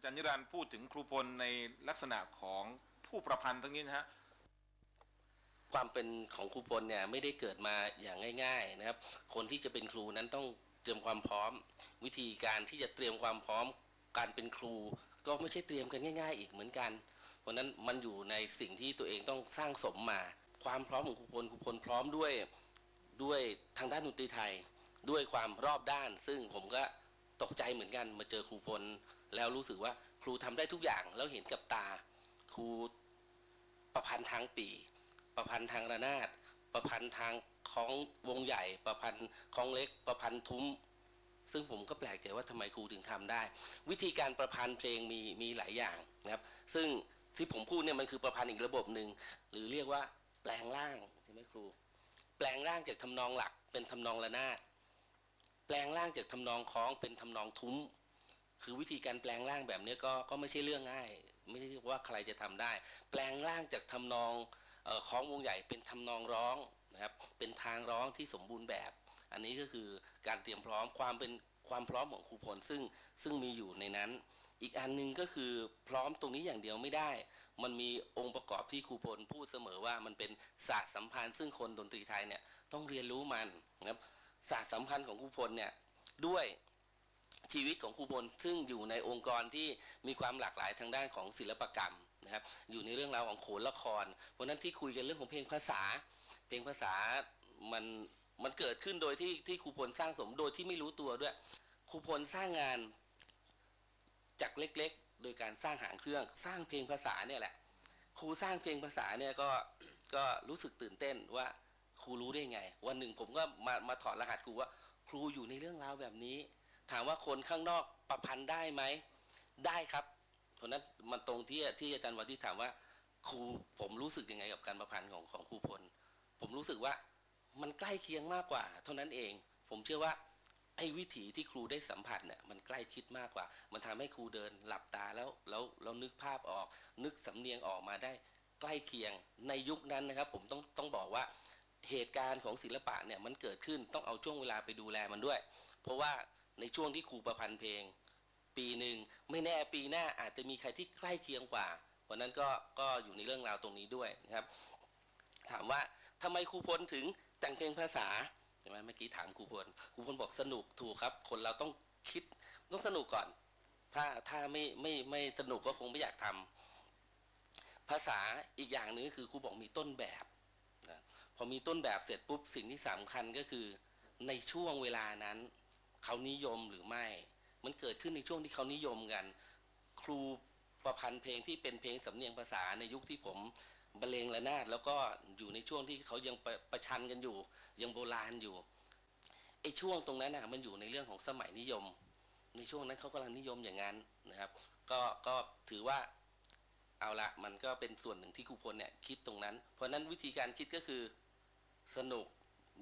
อาจารย์นิรันดร์พูดถึงครูพลในลักษณะของผู้ประพันธ์ตรงนี้นะฮะความเป็นของครูพลเนี่ยไม่ได้เกิดมาอย่างง่าย ๆนะครับ คนที่จะเป็นครูนั้นต้องเตรียมความพร้อม วิธีการที่จะเตรียมความพร้อมการเป็นครู ก็ไม่ใช่เตรียมกันง่าย ๆ อีกเหมือนกัน เพราะนั้นมันอยู่ในสิ่งที่ตัวเองต้องสร้างสมมา ความพร้อมของครูพลครูพลพร้อมด้วยด้วยทางด้านดนตรีไทย ด้วยความรอบด้าน ซึ่งผมก็ตกใจเหมือนกันมาเจอครูพล แล้วรู้สึกว่าครูทำได้ทุกอย่างแล้วเห็นกับตา ครูประพันธ์ทางปี ประพันธ์ทางระนาด ประพันธ์ทางของวงใหญ่ ประพันธ์ของเล็ก ประพันธ์ทุ้ม ซึ่งผมก็แปลกใจว่าทำไมครูถึงทำได้ วิธีการประพันธ์เพลงมีมีหลายอย่างนะครับ ซึ่งที่ผมพูดเนี่ยมันคือประพันธ์อีกระบบหนึ่งหรือเรียกว่าแปลงร่างใช่ไหมครู แปลงร่างจากทำนองหลักเป็นทำนองระนาด แปลงร่างจากทำนองคล้องเป็นทำนองทุ้ม คือวิธีการแปลงร่างแบบนี้ก็ก็ไม่ใช่เรื่องง่าย ไม่ใช่ว่าใครจะทำได้ แปลงร่างจากทำนองเอ่อคล้องวงใหญ่เป็นทำนองร้องนะครับเป็นทางร้องที่สมบูรณ์แบบ อันนี้ก็คือการเตรียมพร้อมความเป็นความพร้อมของครูพลซึ่งซึ่งมีอยู่ในนั้น อีกอันหนึงก็คือพร้อมตรงนี้อย่างเดียวไม่ได้ มันมีองค์ประกอบที่ครูพลพูดเสมอว่ามันเป็นศาสตร์สัมพันธ์ ซึ่งคนดนตรีไทยเนี่ยต้องเรียนรู้มันนะครับศาสตร์สัมพันธ์ของครูพลเนี่ยด้วย ชีวิตของครูพลซึ่งอยู่ในองค์กรที่มีความหลากหลายทางด้านของศิลปกรรมนะครับ อยู่ในเรื่องราวของโขนละคร เพราะฉะนั้นที่คุยกันเรื่องของเพลงภาษา เพลงภาษามันมันเกิดขึ้นโดยที่ที่ครูพลสร้างสมโดยที่ไม่รู้ตัวด้วยครูพลสร้างงานจากเล็กๆ โดยการสร้างหางเครื่อง สร้างเพลงภาษาเนี่ยแหละครูสร้างเพลงภาษาเนี่ยก็ก็รู้สึกตื่นเต้นว่าครูรู้ได้ไง วันหนึ่งผมก็มามาถอดรหัสครูว่า ครูอยู่ในเรื่องราวแบบนี้ ถามว่าคนข้างนอกประพันธ์ได้ไหมได้ครับเพราะนั้นมันตรงที่ที่อาจารย์วันที่ถามว่าครูผมรู้สึกยังไงกับการประพันธ์ของของครูพล ผมรู้สึกว่ามันใกล้เคียงมากกว่า เท่านั้นเอง ผมเชื่อว่าไอ้วิถีที่ครูได้สัมผัสเนี่ยมันใกล้ชิดมากกว่า มันทำให้ครูเดินหลับตาแล้วแล้วแล้วนึกภาพออก นึกสำเนียงออกมาได้ใกล้เคียงในยุคนั้นนะครับ ผมต้องต้องบอกว่าเหตุการณ์ของศิลปะเนี่ยมันเกิดขึ้นต้องเอาช่วงเวลาไปดูแลมันด้วย เพราะว่า ในช่วงที่ครูประพันธ์เพลง ปีหนึ่งไม่แน่ปีหน้าอาจจะมีใครที่ใกล้เคียงกว่าเพราะนั้นก็ก็อยู่ในเรื่องราวตรงนี้ด้วยนะครับ ถามว่าทำไมครูพลถึงแต่งเพลงภาษาใช่ไหมเมื่อกี้ถามครูพลครูพลบอกสนุกถูกครับ คนเราต้องคิดต้องสนุกก่อน ถ้าถ้าไม่ไม่ไม่สนุกก็คงไม่อยากทำภาษาอีกอย่างหนึ่งคือครูบอกมีต้นแบบนะพอมีต้นแบบเสร็จปุ๊บสิ่งที่สำคัญก็คือในช่วงเวลานั้น เขานิยมหรือไม่ มันเกิดขึ้นในช่วงที่เขานิยมกัน ครูประพันธ์เพลงที่เป็นเพลงสำเนียงภาษาในยุคที่ผมบรรเลงระนาดแล้วก็อยู่ในช่วงที่เขายังประประชันกันอยู่ ยังโบราณอยู่ไอ้ช่วงตรงนั้นนะมันอยู่ในเรื่องของสมัยนิยม ในช่วงนั้นเขากำลังนิยมอย่างนั้นนะครับ ก็ก็ถือว่าเอาละมันก็เป็นส่วนหนึ่งที่ครูพลเนี่ยคิดตรงนั้น เพราะนั้นวิธีการคิดก็คือสนุก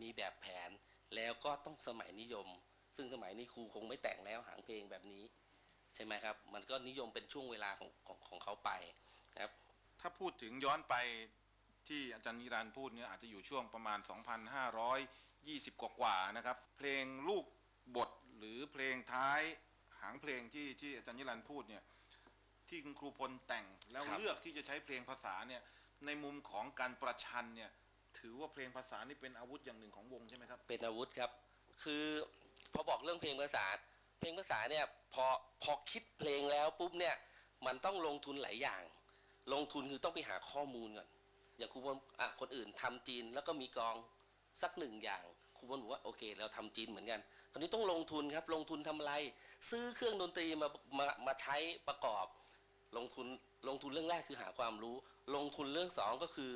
มีแบบแผนแล้วก็ต้องสมัยนิยม ซึ่งสมัยนี้ครูคงไม่แต่งแล้วหางเพลงแบบนี้ ใช่ไหมครับ มันก็นิยมเป็นช่วงเวลาของของของเขาไปนะครับ ถ้าพูดถึงย้อนไปที่อาจารย์นิรันดร์พูดเนี่ยอาจจะอยู่ช่วงประมาณ 2,520 กว่ากว่าๆนะครับ เพลงลูกบทหรือเพลงท้ายหางเพลงที่ที่อาจารย์นิรันดร์พูดเนี่ยที่คุณครูพลแต่งแล้วครับเลือกที่จะใช้เพลงภาษาเนี่ยในมุมของการประชันเนี่ยถือว่าเพลงภาษานี่เป็นอาวุธอย่างหนึ่งของวงใช่ไหมครับ เป็นอาวุธครับ คือพอบอกเรื่องเพลงภาษา เพลงภาษาเนี่ยพอพอคิดเพลงแล้วปุ๊บเนี่ยมันต้องลงทุนหลายอย่าง ลงทุนคือต้องไปหาข้อมูลก่อนอย่างครูบอลอะคนอื่นทำจีนแล้วก็มีกองสักหนึ่งอย่างครูบอลบอกว่าโอเค เราทำจีนเหมือนกัน คราวนี้ต้องลงทุนครับลงทุนทำอะไร ซื้อเครื่องดนตรีมามามาใช้ประกอบ ลงทุนลงทุนเรื่องแรกคือหาความรู้ ลงทุนเรื่องสองก็คือ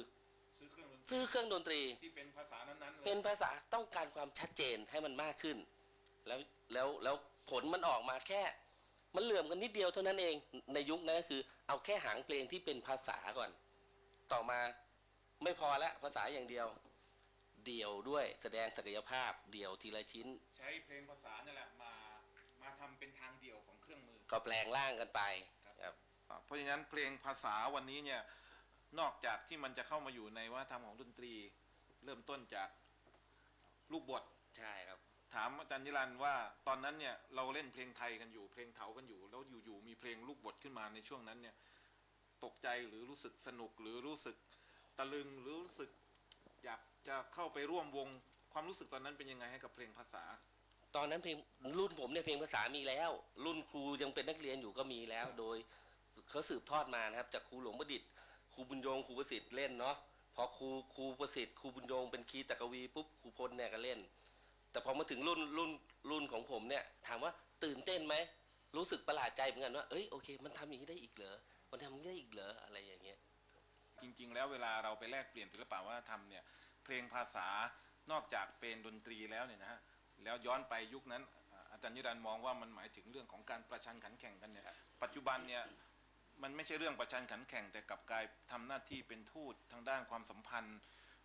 ซื้อเครื่องดนตรีซื้อเครื่องดนตรี ที่เป็นภาษานั้นๆเลยเป็นภาษาต้องการความชัดเจนให้มันมากขึ้น แล้วแล้วแล้วผลมันออกมาแค่ มันเหลื่อมกันนิดเดียวเท่านั้นเองในยุคนั้นก็คือ เอาแค่หางเพลงที่เป็นภาษาก่อน ต่อมาไม่พอละภาษาอย่างเดียว เดี่ยวด้วยแสดงศักยภาพ เดี่ยวทีละชิ้น ใช้เพลงภาษานี่แหละมามาทำเป็นทางเดี่ยวของเครื่องมือ ก็แปลงร่างกันไปครับ ครับ อ่าเพราะฉะนั้นเพลงภาษาวันนี้เนี่ย นอกจากที่มันจะเข้ามาอยู่ในวัฒนธรรมของดนตรี เริ่มต้นจากลูกบท ใช่ครับ ถามอาจารย์นิรันดร์ว่าตอนนั้นเนี่ยเราเล่นเพลงไทยกันอยู่เพลงเถากันอยู่ แล้วอยู่ๆมีเพลงลูกบทขึ้นมาในช่วงนั้นเนี่ยตกใจหรือรู้สึกสนุกหรือรู้สึกตะลึงหรือรู้สึกอยากจะเข้าไปร่วมวงความรู้สึกตอนนั้นเป็นยังไงให้กับเพลงภาษา ตอนนั้นเพลงรุ่นผมเนี่ยเพลงภาษามีแล้ว รุ่นครูยังเป็นนักเรียนอยู่ก็มีแล้ว โดยเขาสืบทอดมานะครับจากครูหลวงประดิษฐ์ค รูบุญยงครูประสิทธิ์เล่นเนาะพอครูครูประสิทธิ์ครูบุญยงเป็นคีตะกวีปุ๊บครูพลเนี่ยก็เล่น แต่พอมาถึงรุ่นรุ่นรุ่นของผมเนี่ยถามว่าตื่นเต้นไหมรู้สึกประหลาดใจเหมือนกันว่าเอ้ยโอเค มันทำอย่างนี้ได้อีกเหรอมันทำอย่างนี้ได้อีกเหรออะไรอย่างเงี้ยจริง ๆ แล้วเวลาเราไปแลกเปลี่ยนศิลปะวัฒนธรรมเนี่ยเพลงภาษานอกจากเป็นดนตรีแล้วเนี่ยนะฮะแล้วย้อนไปยุคนั้นอาอาจารย์นิรันดร์มองว่ามันหมายถึงเรื่องของการประชันขันแข่งกันเนี่ยปัจจุบันเนี่ย มันไม่ใช่เรื่องประชันขันแข่งแต่กลับกลายทำหน้าที่เป็นทูตทางด้านความสัมพันธ์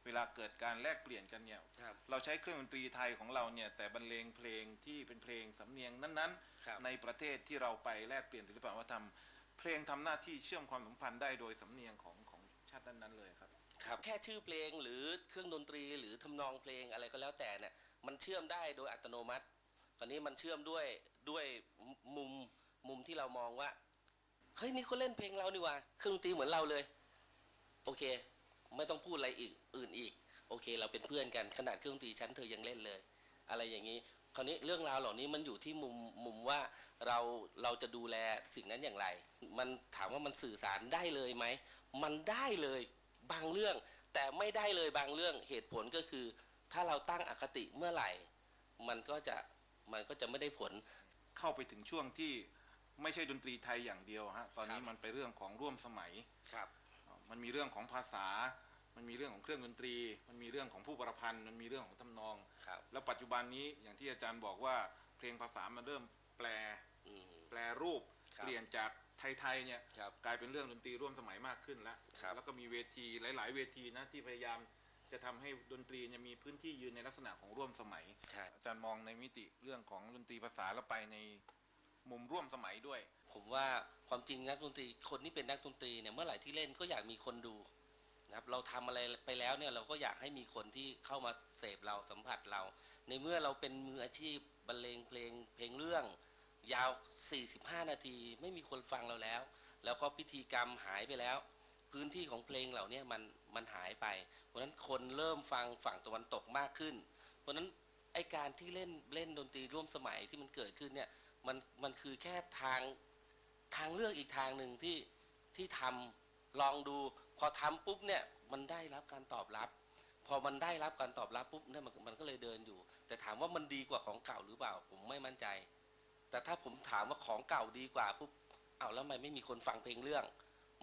เวลาเกิดการแลกเปลี่ยนกันเนี่ยครับเราใช้เครื่องดนตรีไทยของเราเนี่ยแต่บรรเลงเพลงที่เป็นเพลงสำเนียงนั้นครับๆในประเทศที่เราไปแลกเปลี่ยนศิลปะวัฒนธรรมเพลงทำหน้าที่เชื่อมความสัมพันธ์ได้โดยสำเนียงของของชาตินั้นๆเลยครับครับแค่ชื่อเพลงหรือเครื่องดนตรีหรือทำนองเพลงอะไรก็แล้วแต่เนี่ยมันเชื่อมได้โดยอัตโนมัติคราวนี้มันเชื่อมด้วยด้วยมุมมุมที่เรามองว่า เฮ้ยนี่เขาเล่นเพลงเรานี่ว่าเครื่องดนตรีเหมือนเราเลย โอเค ไม่ต้องพูดอะไรอีกอื่นอีก โอเค เราเป็นเพื่อนกันขนาดเครื่องดนตรีชั้นเธอยังเล่นเลย อะไรอย่างนี้คราวนี้เรื่องราวเหล่านี้มันอยู่ที่มุมมุมว่าเราเราจะดูแลสิ่งนั้นอย่างไร มันถามว่ามันสื่อสารได้เลยไหม มันได้เลยบางเรื่อง แต่ไม่ได้เลยบางเรื่องเหตุผลก็คือ ถ้าเราตั้งอคติเมื่อไหร่ มันก็จะมันก็จะไม่ได้ผล เข้าไปถึงช่วงที่ ไม่ใช่ดนตรีไทยอย่างเดียวฮะตอนนี้ครับมันไปเรื่องของร่วมสมัยครับมันมีเรื่องของภาษา มันมีเรื่องของเครื่องดนตรี มันมีเรื่องของผู้ประพันธ์ มันมีเรื่องของทำนองครับแล้วปัจจุบันนี้อย่างที่อาจารย์บอกว่าเพลงภาษามันเริ่มแปลอืมแปลรูปครับเปลี่ยนจากไทยๆเนี่ยครับกลายเป็นเรื่องดนตรีร่วมสมัยมากขึ้นแล้วครับแล้วก็มีเวทีหลาย ๆ เวทีนะที่พยายามจะทำให้ดนตรีเนี่ยมีพื้นที่ยืนในลักษณะของร่วมสมัยใช่อาจารย์มองในมิติเรื่องของดนตรีภาษาแล้วไปใน มุมร่วมสมัยด้วย ผมว่าความจริงนักดนตรีคนที่เป็นนักดนตรีเนี่ยเมื่อไหร่ที่เล่นก็อยากมีคนดูนะครับเราทำอะไรไปแล้วเนี่ยเราก็อยากให้มีคนที่เข้ามาเสพเราสัมผัสเรา ในเมื่อเราเป็นมืออาชีพบรรเลงเพลงเพลงเรื่องยาว 45 นาที ไม่มีคนฟังเราแล้ว แล้วก็พิธีกรรมหายไปแล้ว พื้นที่ของเพลงเหล่านี้มันมันหายไป เพราะฉะนั้นคนเริ่มฟังฝั่งตะวันตกมากขึ้น เพราะฉะนั้นไอการที่เล่นเล่นดนตรีร่วมสมัยที่มันเกิดขึ้นเนี่ย มันมันคือแค่ทางทางเลือกอีกทางหนึ่งที่ที่ทำลองดูพอทำปุ๊บเนี่ยมันได้รับการตอบรับ พอมันได้รับการตอบรับปุ๊บเนี่ยมันมันก็เลยเดินอยู่ แต่ถามว่ามันดีกว่าของเก่าหรือเปล่า ผมไม่มั่นใจ แต่ถ้าผมถามว่าของเก่าดีกว่าปุ๊บเอาแล้วทำไมไม่มีคนฟังเพลงเรื่อง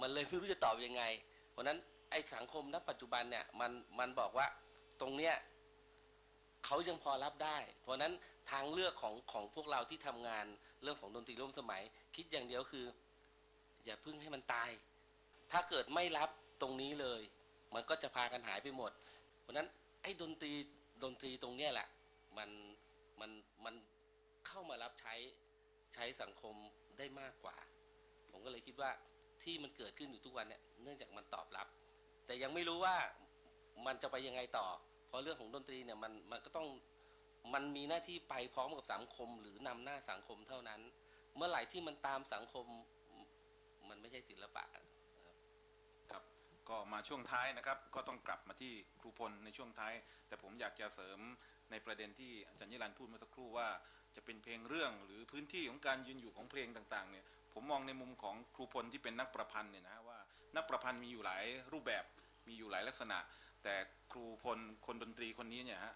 มันเลยไม่รู้จะตอบยังไง เพราะนั้นไอ้สังคมณปัจจุบันเนี่ยมันมันบอกว่าตรงเนี้ย เขายังพอรับได้ เพราะนั้นทางเลือกของของพวกเราที่ทำงานเรื่องของดนตรีร่วมสมัย คิดอย่างเดียวคือ อย่าเพึ่งให้มันตาย ถ้าเกิดไม่รับตรงนี้เลย มันก็จะพากันหายไปหมด เพราะฉะนั้นไอ้ดนตรีดนตรีตรงเนี้ยแหละมันมันมันเข้ามารับใช้ใช้สังคมได้มากกว่า ผมก็เลยคิดว่าที่มันเกิดขึ้นอยู่ทุกวันเนี่ยเนื่องจากมันตอบรับ แต่ยังไม่รู้ว่ามันจะไปยังไงต่อ เพราะเรื่องของดนตรีเนี่ยมันมันก็ต้องมันมีหน้าที่ไปพร้อมกับสังคม หรือนำหน้าสังคมเท่านั้น เมื่อไหร่ที่มันตามสังคมมันไม่ใช่ศิลปะครับก็มาช่วงท้ายนะครับ ก็ต้องกลับมาที่ครูพลในช่วงท้าย แต่ผมอยากจะเสริมในประเด็นที่อาจารย์นิรันพูดเมื่อสักครู่ว่า จะเป็นเพลงเรื่องหรือพื้นที่ของการยืนอยู่ของเพลงต่างๆเนี่ยผมมองในมุมของครูพลที่เป็นนักประพันธ์เนี่ยนะว่านักประพันธ์มีอยู่หลายรูปแบบมีอยู่หลายลักษณะ แต่ ครูพลคนดนตรีคนนี้เนี่ยฮะ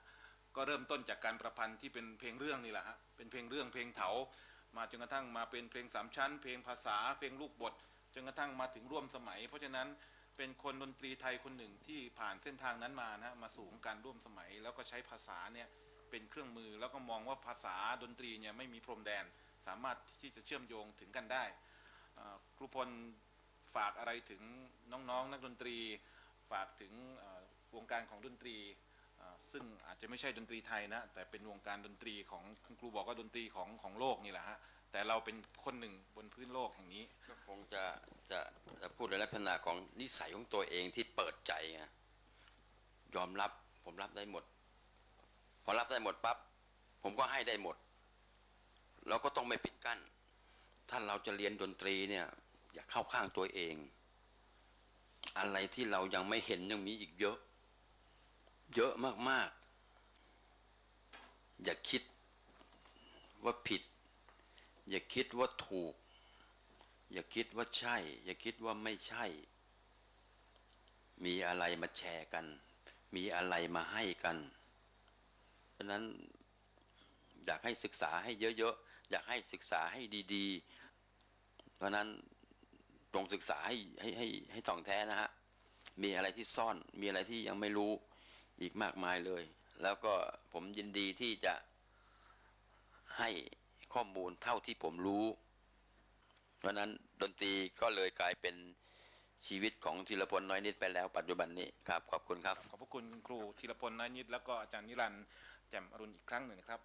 ก็เริ่มต้นจากการประพันธ์ที่เป็นเพลงเรื่องนี่แหละฮะเป็นเพลงเรื่องเพลงเถา มาจนกระทั่งมาเป็นเพลงสามชั้น เพลงภาษาเพลงลูกบทจนกระทั่งมาถึงร่วมสมัย เพราะฉะนั้นเป็นคนดนตรีไทยคนหนึ่งที่ผ่านเส้นทางนั้นมานะมาสู่ของการร่วมสมัย แล้วก็ใช้ภาษาเนี่ยเป็นเครื่องมือแล้วก็มองว่าภาษาดนตรีเนี่ยไม่มีพรมแดน สามารถที่จะเชื่อมโยงถึงกันได้ครูพลฝากอะไรถึงน้องๆนักดนตรี ฝากถึง วงการของดนตรี ซึ่งอาจจะไม่ใช่ดนตรีไทยนะ แต่เป็นวงการดนตรีของคุณครูบอกว่าดนตรีของของโลกนี่แหละฮะ แต่เราเป็นคนหนึ่งบนพื้นโลกแห่งนี้ ก็คงจะจะจะพูดในลักษณะของนิสัยของตัวเองที่เปิดใจไงยอมรับผมรับได้หมด พอรับได้หมดปั๊บผผมก็ให้ได้หมด เราก็ต้องไม่ปิดกั้นถ้าเราจะเรียนดนตรีเนี่ย อย่าเข้าข้างตัวเอง อะไรที่เรายังไม่เห็นยังมีอีกเยอะ เยอะมากๆ อย่าคิดว่าผิด อย่าคิดว่าถูก อย่าคิดว่าใช่ อย่าคิดว่าไม่ใช่ มีอะไรมาแชร์กัน มีอะไรมาให้กันเพราะนั้นอยากให้ศึกษาให้เยอะๆ อยากให้ศึกษาให้ดีๆ เพราะนั้นตรงศึกษาให้ให้ให้ให้ถ่องแท้นะฮะ มีอะไรที่ซ่อน มีอะไรที่ยังไม่รู้ อีกมากมายเลย แล้วก็ผมยินดีที่จะให้ข้อมูลเท่าที่ผมรู้ เพราะนั้นดนตรีก็เลยกลายเป็นชีวิตของธีรพลน้อยนิดไปแล้วปัจจุบันนี้ครับขอบคุณครับ ขอบพระคุณคุณครูธีรพลน้อยนิด แล้วก็อาจารย์นิรันดร์แจ่มอรุณอีกครั้งหนึ่งนะครับ